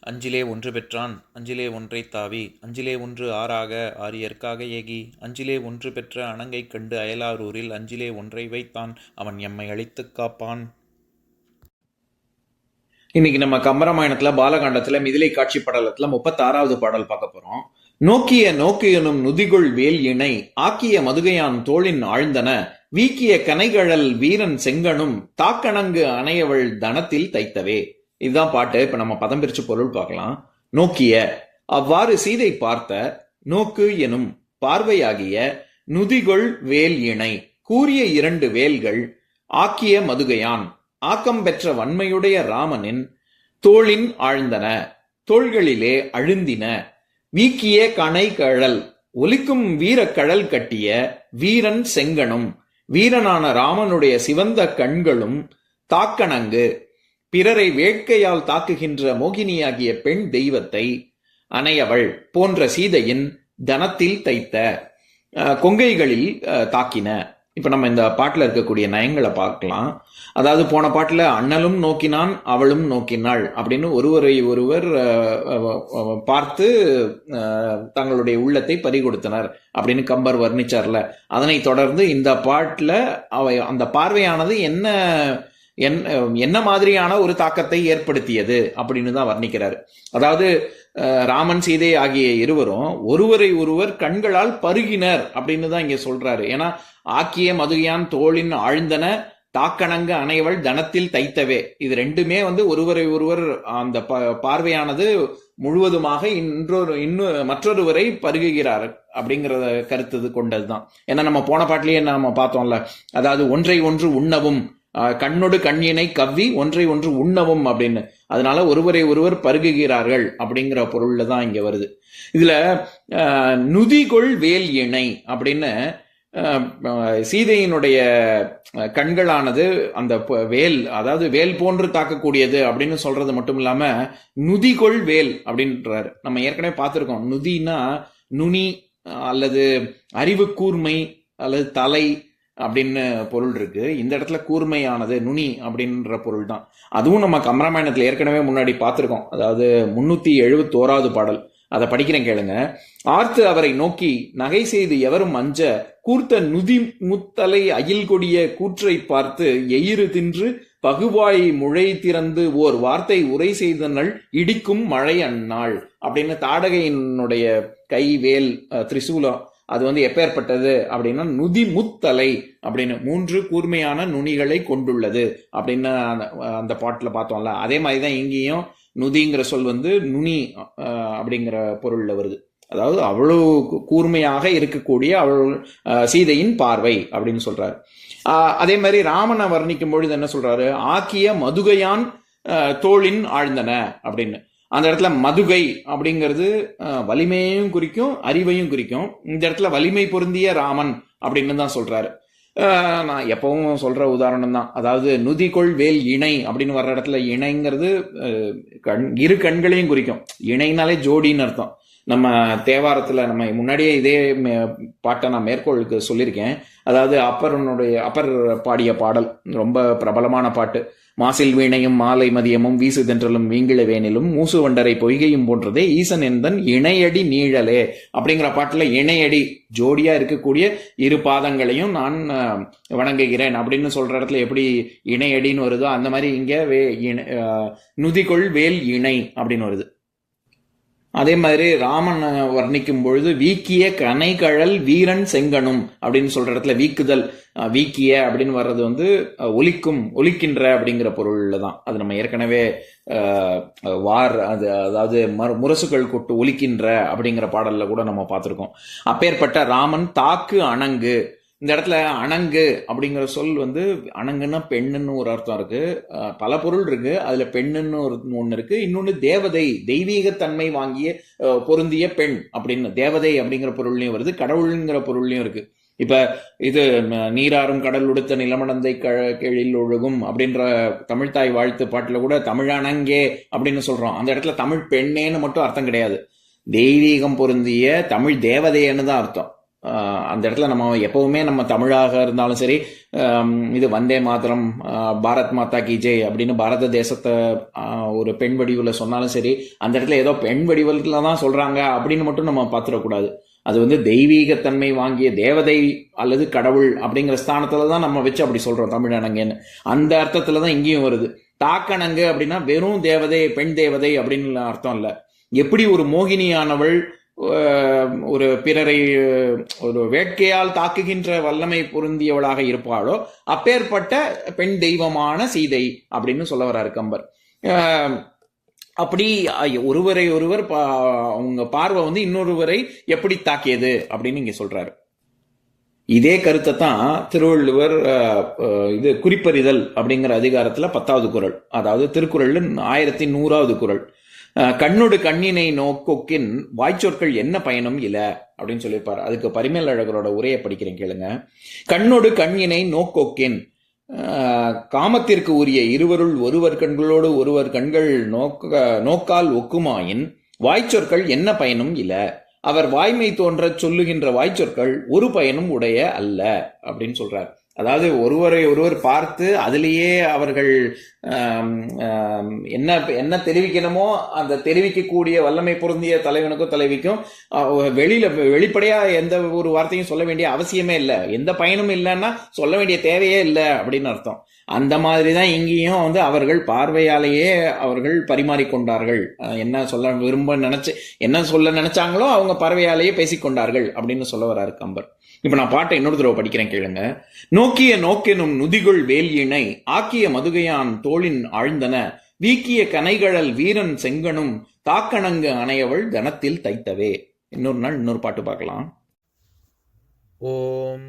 அஞ்சிலே ஒன்று பெற்றான் அஞ்சிலே ஒன்றை தாவி அஞ்சிலே ஒன்று ஆறாக ஆரியற்காக ஏகி அஞ்சிலே ஒன்று பெற்ற அணங்கை கண்டு அயலாரூரில் அஞ்சிலே ஒன்றை வைத்தான் அவன் எம்மை அழித்துக் காப்பான். இன்னைக்கு நம்ம கம்பராமாயணத்துல பாலகாண்டத்தில் மிதிலை காட்சி படலத்தில் முப்பத்தாறாவது பாடல் பார்க்க போறோம். நோக்கிய நோக்கியனும் நுதிகுள் வேல் இணை ஆக்கிய மதுகையான் தோளின் ஆழ்ந்தன வீக்கிய கனைகழல் வீரன் செங்கனும் தாக்கணங்கு அணையவள் தனத்தில் தைத்தவே. இதுதான் பாட்டு. இப்ப நம்ம பதம் பிரிச்சு பொருள் பார்க்கலாம். நோக்கிய அவ்வாறு சீதை பார்த்த நோக்கு எனும் பார்வையாகிய நுதிகொள் வேல் இணை கூறிய இரண்டு வேல்கள் ஆக்கிய மதுகையான் ஆக்கம் பெற்ற வன்மையுடைய ராமனின் தோளின் ஆழ்ந்தன தோள்களிலே அழுந்தின வீக்கிய கணை கழல் ஒலிக்கும் வீரக்கழல் கட்டிய வீரன் செங்கனும் வீரனான ராமனுடைய சிவந்த கண்களும் தாக்கணங்கு பிறரை வேட்கையால் தாக்குகின்ற மோகினியாகிய பெண் தெய்வத்தை அணையவள் போன்ற சீதையின் தனத்தில் தைத்த கொங்கைகளில் தாக்கின. இப்ப நம்ம இந்த பாட்டில் இருக்கக்கூடிய நயங்களை பார்க்கலாம். அதாவது போன பாட்டில் அண்ணலும் நோக்கினான் அவளும் நோக்கினாள் அப்படின்னு ஒருவரை ஒருவர் பார்த்து தங்களுடைய உள்ளத்தை பறிகொடுத்தனர் அப்படின்னு கம்பர் வர்ணிச்சார்ல. அதனை தொடர்ந்து இந்த பாட்டில் அவை அந்த பார்வையானது என்ன என்ன மாதிரியான ஒரு தாக்கத்தை ஏற்படுத்தியது அப்படின்னு தான் வர்ணிக்கிறாரு. அதாவது அஹ், ராமன் சீதை ஆகிய இருவரும் ஒருவரை ஒருவர் கண்களால் பருகினர் அப்படின்னு தான் இங்க சொல்றாரு. ஏன்னா ஆக்கிய மதுகையான் தோளின் ஆழ்ந்தன தாக்கணங்க அணைவள் தனத்தில் தைத்தவே. இது ரெண்டுமே வந்து ஒருவரை ஒருவர் அந்த ப- பார்வையானது முழுவதுமாக இன்றொரு இன்னொரு மற்றொருவரை பருகுகிறார் அப்படிங்கிறத கருத்து இது கொண்டதுதான். ஏன்னா நம்ம போன பாட்டிலேயே நம்ம பார்த்தோம்ல. அதாவது ஒன்றை ஒன்று உண்ணவும் கண்ணொடு கண்ணினை கவ்வி ஒன்றை ஒன்று உண்ணவும் அப்படின்னு. அதனால ஒருவரை ஒருவர் பருகுகிறார்கள் அப்படிங்கிற பொருள்ல தான் இங்க வருது. இதுல நுதிகொள் வேல் இணை அப்படின்னு சீதையினுடைய கண்களானது அந்த வேல் அதாவது வேல் போன்று தாக்கக்கூடியது அப்படின்னு சொல்றது மட்டும் இல்லாம நுதிகொள் வேல் அப்படின்றாரு. நம்ம ஏற்கனவே பார்த்துருக்கோம். நுதினா நுனி அல்லது அறிவு கூர்மை அல்லது தலை அப்படின்னு பொருள் இருக்கு. இந்த இடத்துல கூர்மையானது நுனி அப்படின்ற பொருள் தான் அதுவும் நம்ம கமராமாயணத்தில் ஏற்கனவே முன்னாடி பார்த்துருக்கோம். அதாவது முன்னூற்றி எழுபத்தோராவது பாடல். அதை படிக்கிறேன் கேளுங்க. ஆர்த்து அவரை நோக்கி நகை செய்து எவரும் அஞ்ச கூர்த்த நுதி முத்தலை அயில் கொடிய கூற்றை பார்த்து எயிறு தின்று பகுவாய் முழை திறந்து ஓர் வார்த்தை உரை செய்தனள் இடிக்கும் மழை அந்நாள். அப்படின்னு தாடகையினுடைய கை வேல் திரிசூலம் அது வந்து எப்பேற்பட்டது அப்படின்னா நுதி முத்தலை அப்படின்னு மூன்று கூர்மையான நுனிகளை கொண்டுள்ளது அப்படின்னு அந்த- அந்த பாட்டில் பார்த்தோம்ல. அதே மாதிரி தான் இங்கேயும் நுதிங்கிற சொல் வந்து நுனி அப்படிங்கிற பொருளில் வருது. அதாவது அவ்வளவு கூர்மையாக இருக்கக்கூடிய அவள் சீதையின் பார்வை அப்படின்னு சொல்றாரு. அதே மாதிரி ராமனை வர்ணிக்கும் பொழுது என்ன சொல்றாரு? ஆக்கிய மதுகையான் தோளின் ஆழ்ந்தன அப்படின்னு. அந்த இடத்துல மதுகை அப்படிங்கிறது வலிமையையும் குறிக்கும் அறிவையும் குறிக்கும். இந்த இடத்துல வலிமை பொருந்திய ராமன் அப்படின்னு தான் சொல்றாரு. நான் எப்பவும் சொல்ற உதாரணம் தான். அதாவது நுதிகொள் வேல் இணை அப்படின்னு வர்ற இடத்துல இணைங்கிறது கண் இரு கண்களையும் குறிக்கும். இணைனாலே ஜோடின்னு அர்த்தம். நம்ம தேவாரத்தில் நம்ம முன்னாடியே இதே மே- பாட்டை நான் மேற்கோளுக்கு சொல்லியிருக்கேன். அதாவது அப்பரனுடைய அப்பர் பாடிய பாடல். ரொம்ப பிரபலமான பாட்டு. மாசில் வீணையும் மாலை மதியமும் வீசு தென்றலும் வீங்கிழ வேனிலும் மூசு வண்டரை பொய்கையும் போன்றதே ஈசன் என்பன் இணையடி நீழலே. அப்படிங்கிற பாட்டுல இணையடி ஜோடியா இருக்கக்கூடிய இரு பாதங்களையும் நான் வணங்குகிறேன். அப்படின்னு சொல்ற இடத்துல எப்படி இணையடின்னு வருதோ அந்த மாதிரி இங்க வே இணை- நுதிகொள் வேல் இணை அப்படின்னு வருது. அதே மாதிரி ராமன் வர்ணிக்கும் பொழுது வீக்கிய கனைகழல் வீரன் செங்கனும் அப்படின்னு சொல்ற இடத்துல வீக்குதல் வீக்கிய அப்படின்னு வர்றது வந்து ஒலிக்கும் ஒலிக்கின்ற அப்படிங்கிற பொருள்ல தான். அது நம்ம ஏற்கனவே வார் அது அதாவது முரசுகள் கொட்டு ஒலிக்கின்ற அப்படிங்கிற பாடல்ல கூட நம்ம பார்த்துருக்கோம். அப்பேற்பட்ட ராமன் தாக்கு அணங்கு இந்த இடத்துல அணங்கு அப்படிங்கிற சொல் வந்து அணங்குன்னா பெண்ணுன்னு ஒரு அர்த்தம் இருக்கு. பல பொருள் இருக்கு. அதுல பெண்ணுன்னு ஒரு ஒன்று இருக்கு. இன்னொன்று தேவதை தெய்வீகத்தன்மை வாங்கிய பொருந்திய பெண் அப்படின்னு. தேவதை அப்படிங்கிற பொருள்லையும் வருது. கடவுளுங்கிற பொருள்லையும் இருக்கு. இப்ப இது நீராறும் கடல் உடுத்த நிலமடந்தை க- கீழில் ஒழுகும் அப்படின்ற தமிழ்தாய் வாழ்த்து பாட்டுல கூட தமிழானங்கே அப்படின்னு சொல்றோம். அந்த இடத்துல தமிழ் பெண்ணேன்னு மட்டும் அர்த்தம் கிடையாது. தெய்வீகம் பொருந்திய தமிழ் தேவதைன்னு தான் அர்த்தம். அந்த இடத்துல நம்ம எப்பவுமே நம்ம தமிழாக இருந்தாலும் சரி இது வந்தே மாதரம் பாரத் மாதா கி ஜெய் அப்படின்னு பாரத தேசத்தை ஒரு பெண் வடிவில் சொன்னாலும் சரி அந்த இடத்துல ஏதோ பெண் வடிவில் தான் சொல்கிறாங்க அப்படின்னு மட்டும் நம்ம பார்த்துடக்கூடாது. அது வந்து தெய்வீகத்தன்மை வாங்கிய தேவதை அல்லது கடவுள் அப்படிங்கிற ஸ்தானத்தில் தான் நம்ம வச்சு அப்படி சொல்கிறோம் தமிழனங்கன்னு. அந்த அர்த்தத்தில் தான் இங்கேயும் வருது. தாக்கணங்கு அப்படின்னா வெறும் தேவதை பெண் தேவதை அப்படின்னு அர்த்தம் இல்லை. எப்படி ஒரு மோகினியானவள் ஒரு பிறரை ஒரு வேட்கையால் தாக்குகின்ற வல்லமை பொருந்தியவளாக இருப்பாளோ அப்பேற்பட்ட பெண் தெய்வமான சீதை அப்படின்னு சொல்ல வர்றாரு கம்பர். அப்படி ஒருவரை ஒருவர் பா- அவங்க பார்வை வந்து இன்னொருவரை எப்படி தாக்கியது அப்படின்னு இங்க சொல்றாரு. இதே கருத்தை தான் திருவள்ளுவர் இது குறிப்பறிதல் அப்படிங்கிற அதிகாரத்துல பத்தாவது குறள் அதாவது திருக்குறள் ஆயிரத்தி நூறாவது குறள் கண்ணொடு கண்ணினை நோக்கொக்கின் வாய்ச்சொற்கள் என்ன பயனும் இல்ல அப்படின்னு சொல்லியிருப்பார். அதுக்கு பரிமேல் அழகரோட உரையை படிக்கிறேன் கேளுங்க. கண்ணொடு கண்ணினை நோக்கோக்கின். காமத்திற்கு உரிய இருவருள் ஒருவர் கண்களோடு ஒருவர் கண்கள் நோக்க நோக்கால் ஒக்குமாயின் வாய்ச்சொற்கள் என்ன பயனும் இல்லை அவர் வாய்மை தோன்றச் சொல்லுகின்ற வாய்ச்சொற்கள் ஒரு பயனும் உடைய அல்ல அப்படின்னு சொல்றார். அதாவது ஒருவரை ஒருவர் பார்த்து அதிலேயே அவர்கள் என்ன என்ன தெரிவிக்கணுமோ அந்த தெரிவிக்கக்கூடிய வல்லமை பொருந்திய தலைவனுக்கும் தலைவிக்கும் வெளியில் வெளியில வெளிப்படையா எந்த ஒரு வார்த்தையும் சொல்ல வேண்டிய அவசியமே இல்லை. எந்த பயனும் இல்லைன்னா சொல்ல வேண்டிய தேவையே இல்லை அப்படின்னு அர்த்தம். அந்த மாதிரி தான் இங்கேயும் வந்து அவர்கள் பார்வையாலேயே அவர்கள் பரிமாறிக்கொண்டார்கள். என்ன சொல்ல விரும்ப நினச்சி என்ன சொல்ல நினச்சாங்களோ அவங்க பார்வையாலேயே பேசிக்கொண்டார்கள் அப்படின்னு சொல்ல வராரு கம்பர். இப்போ நான் பாட்டை இன்னொரு தடவை படிக்கிறேன் கேளுங்க. நோக்கிய நோக்கெனும் நுதிகுள் வேலியினை ஆக்கிய மதுகையான் தோளின் ஆழ்ந்தன. வீக்கிய கனைகழல் வீரன் செங்கனும் தாக்கணங்கு அணையவள் கனத்தில் தைத்தவே. இன்னொரு நாள் இன்னொரு பாட்டு பார்க்கலாம். ஓம்